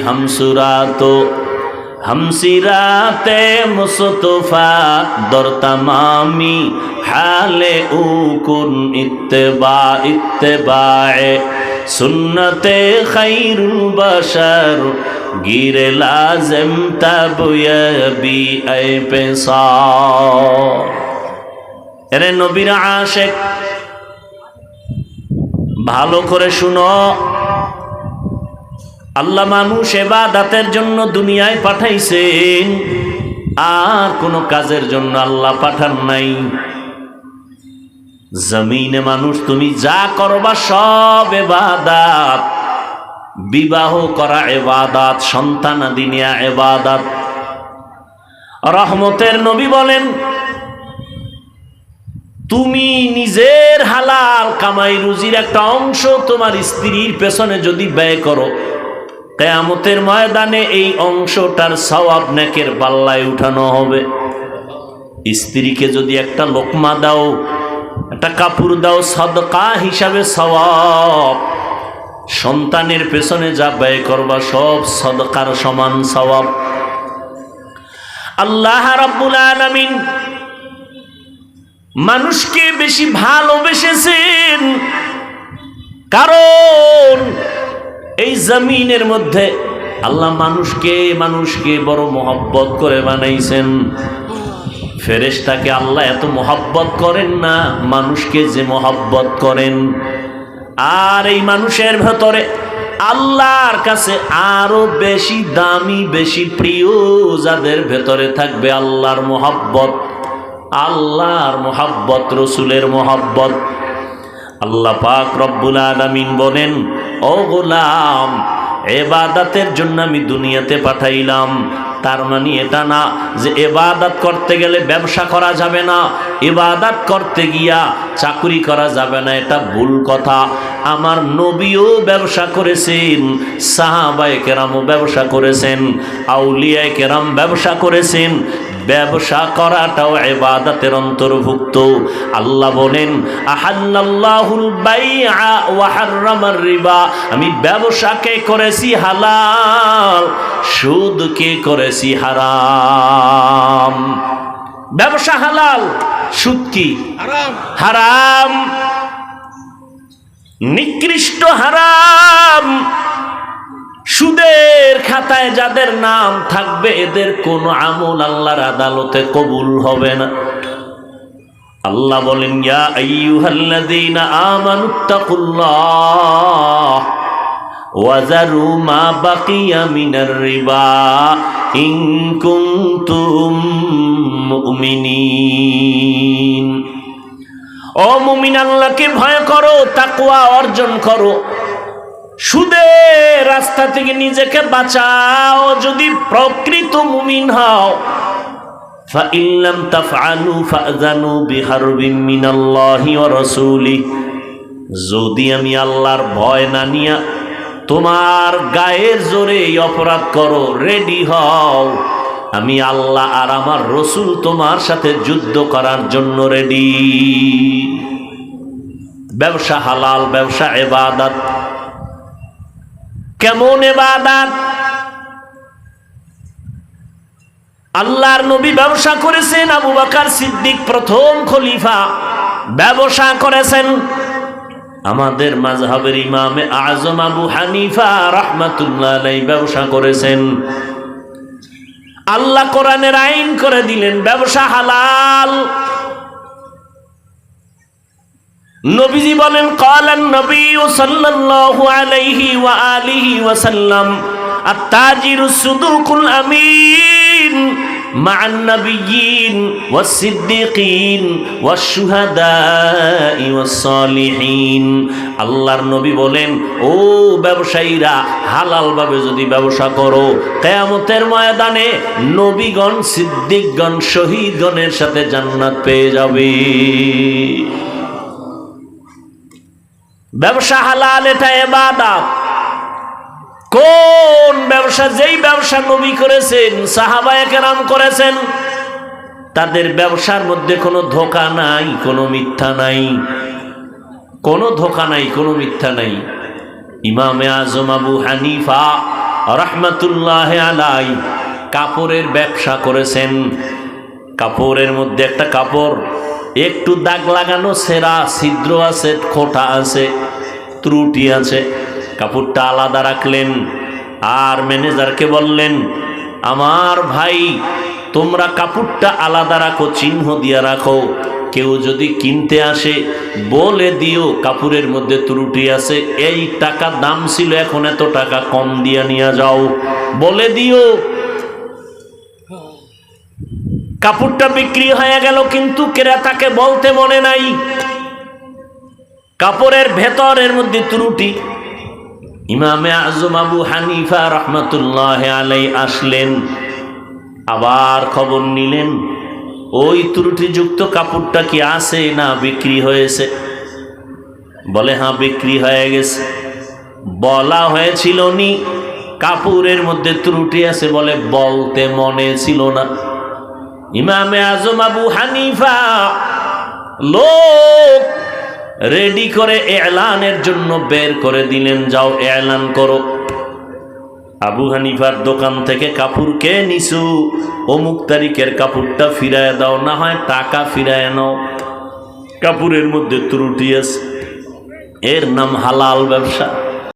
হামসুরাত হামসিরাতে মুস্তফা দরতামামি হালে উকুন ইত্তেবা ইত্তেবায়ে সুন্নতে খাইরুল বাশার গিরে লাজম তাবুয়াবি আই পেসা এরে নবীর আশেক ভালো করে শুনো আল্লাহ মানুষ এবাদাতের জন্য দুনিয়ায় পাঠাইছেন আর কোনো কাজের জন্য আল্লাহ পাঠান নাই। জমিনে মানুষ, তুমি যা করবা সব এবাদাত। বিবাহ করা এবাদাত, সন্তান নেয়া এবাদাত। রহমতের নবী বলেন, তুমি নিজের হালাল কামাই রুজির একটা অংশ তোমার স্ত্রীর পেছনে যদি ব্যয় করো কেয়ামতের ময়দানে এই অংশটার সওয়াব নেকের পাল্লায় উঠানো হবে। স্ত্রীকে যদি একটা লোকমা দাও, একটা কাপড় দাও, সদকা হিসাবে সওয়াব। সন্তানের পেছনে যা ব্যয় করবা, সব সদকার সমান সওয়াব। আল্লাহ রাব্বুল আলামিন মানুষকে বেশি ভালোবেসেছেন। কারণ এই জমিনের মধ্যে আল্লাহ মানুষকে মানুষকে বড় মহব্বত করে বানাইছেন। ফেরেশতাকে আল্লাহ এত মহব্বত করেন না, মানুষকে যে মহব্বত করেন। আর এই মানুষের ভেতরে আল্লাহর কাছে আরও বেশি দামি, বেশি প্রিয় যাদের ভেতরে থাকবে আল্লাহর মহব্বত। আল্লাহর মোহাব্বত, রসুলের মোহাব্বত। আল্লাহ পাক রব্বুল আলমিন বলেন, ও গোলাম, এবাদাতের জন্য আমি দুনিয়াতে পাঠাইলাম। তার মানে এটা না যে এবাদাত করতে গেলে ব্যবসা করা যাবে না, এবাদাত করতে গিয়া চাকুরি করা যাবে না, এটা ভুল কথা। আমার নবীও ব্যবসা করেছেন, সাহাবায় কেরামও ব্যবসা করেছেন, আউলিয়ায় কেরাম ব্যবসা করেছেন ব্যবসা করাটাও এবাদাতের অন্তর্ভুক্ত। আল্লাহ বলেন আহাল্লাহুল বাইআ ওয়া হাররামার রিবা। আমি ব্যবসাকে করেছি হালাল সুদকে করেছি হারাম। ব্যবসা হালাল সুদ কি? হারাম। নিকৃষ্ট হারাম। সুদের খাতায় যাদের নাম থাকবে, এদের কোনো আমল আল্লাহর আদালতে কবুল হবে না। আল্লাহ বলেন ও আল্লাহকে ভয় করো, তাকওয়া অর্জন করো। সুদের রাস্তা থেকে নিজেকে বাঁচাও, যদি প্রকৃত মুমিন হও। ফাইল্লাম তাফআলু ফাযানু বিহারবিন মিনাল্লাহি ওয়া রাসূলি যদি আমি আল্লাহর ভয় না নিয়া তোমার গায়ের জোরে অপরাধ করো, রেডি হও। আমি আল্লাহ আর আমার রসুল তোমার সাথে যুদ্ধ করার জন্য রেডি। ব্যবসা হালাল, ব্যবসা এবাদত। কেমন এবাদাত? আল্লাহর নবী ব্যবসা করেছেন, আবু বাকার সিদ্দিক প্রথম খলিফা। ব্যবসা করেছেন। আমাদের মাঝহাবের ইমামে আজম আবু হানিফা রহমাতুল্লাহ ব্যবসা করেছেন। আল্লাহ কোরআনের আইন করে দিলেন, ব্যবসা হালাল। নবীজি বলেন কালান নবী সাল্লাল্লাহু আলাইহি ওয়া আলিহি ওয়া সাল্লাম আত-তাজিরু সুদুকুল আমিন مع النبيين والصديقين والشهداء والصالحين আল্লাহর নবী বলেন ও ব্যবসায়ীরা হালালভাবে যদি ব্যবসা করো কেয়ামতের ময়দানে নবীগণ সিদ্দিকগণ শহীদগণের সাথে জান্নাত পেয়ে যাবে ব্যবসা হালাল, এটা এবাদাত কোন ব্যবসা, যেই ব্যবসা নবী করেছেন, সাহাবায়ে কেরাম করেছেন, তাদের ব্যবসার মধ্যে কোনো ধোকা নাই, কোনো মিথ্যা নাই। কোনো ধোকা নাই, কোনো মিথ্যা নাই। ইমামে আজম আবু হানিফা রহমাতুল্লাহ আলাই কাপড়ের ব্যবসা করেছেন। কাপড়ের মধ্যে একটা কাপড়, একটু দাগ লাগানো, সেরা, ছিদ্র আছে, খোটা আছে। ত্রুটি আছে। কাপড়টা আলাদা রাখলেন আর ম্যানেজারকে বললেন, আমার ভাই, তোমরা কাপড়টা আলাদা রাখো, চিহ্ন দিয়া রাখো। কেউ যদি কিনতে আসে, বলে দিও কাপড়ের মধ্যে ত্রুটি আছে। এই টাকা দাম ছিল, এখন এত টাকা কম দিয়া নিয়ে যাও। বলে দিও। কাপড়টা বিক্রি হয়ে গেল, কিন্তু ক্রেতাকে বলতে মনে নাই। কাপড়ের ভেতরের মধ্যে ত্রুটি। ইমামে আজম আবু হানিফা রহমতুল্লাহ আলাই আসলেন, আবার খবর নিলেন, ওই ত্রুটিযুক্ত কাপড়টা কি আছে না বিক্রি হয়েছে? বলে হ্যাঁ বিক্রি হয়ে গেছে। বলা হয়েছিল নি, কাপড়ের মধ্যে ত্রুটি আছে বলে, বলতে মনে ছিল না। ইমামে আজম আবু হানিফা লোক রেডি করে এলানের জন্য বের করে দিলেন, যাও এলান করো। আবু হানিফার দোকান থেকে কাপড় কে নিছু অমুক তারিখের কাপড়টা ফিরায় দাও, না হয় টাকা ফিরায় নাও। কাপড়ের মধ্যে ত্রুটি আছে। এর নাম হালাল ব্যবসা।